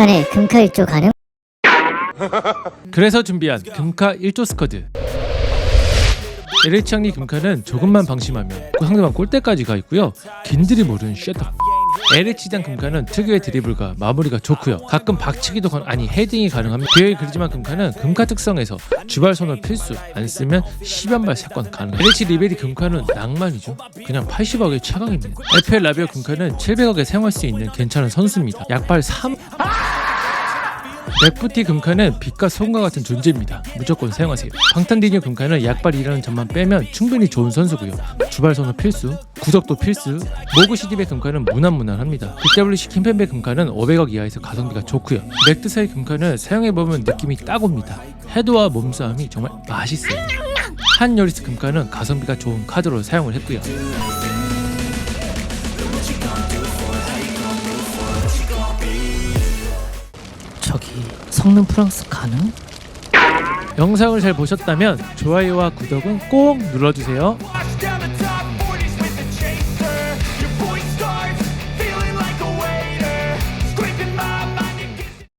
자네 금카 1조 가능? 그래서 준비한 금카 1조 스쿼드. LH 장리 금카는 조금만 방심하면 상대방 골대까지 가 있고요. 긴들이 모르는 셔터. LH장 금카는 특유의 드리블과 마무리가 좋고요. 가끔 박치기도 가, 아니 헤딩이 가능합니다 비어이 그리지만 금카는 금카 특성에서 주발 손을 필수 안 쓰면 10연발 사건 가능. LH 리베리 금카는 낭만이죠. 그냥 80억의 차강입니다. FL 라비오 금카는 700억에 사용할 수 있는 괜찮은 선수입니다. 약발 3 맥부티 금카는 빛과 소금과 같은 존재입니다. 무조건 사용하세요. 방탄디뉴 금카는 약발이라는 점만 빼면 충분히 좋은 선수고요. 주발선은 필수, 구석도 필수. 모그 시디의 금카는 무난무난합니다. BWC 킴펜베 금카는 500억 이하에서 가성비가 좋고요. 맥드사이 금카는 사용해보면 느낌이 딱 옵니다. 헤드와 몸싸움이 정말 맛있어요. 한 요리스 금카는 가성비가 좋은 카드로 사용을 했고요. 저기 성능 프랑스 가능? 영상을 잘 보셨다면 좋아요와 구독은 꼭 눌러주세요.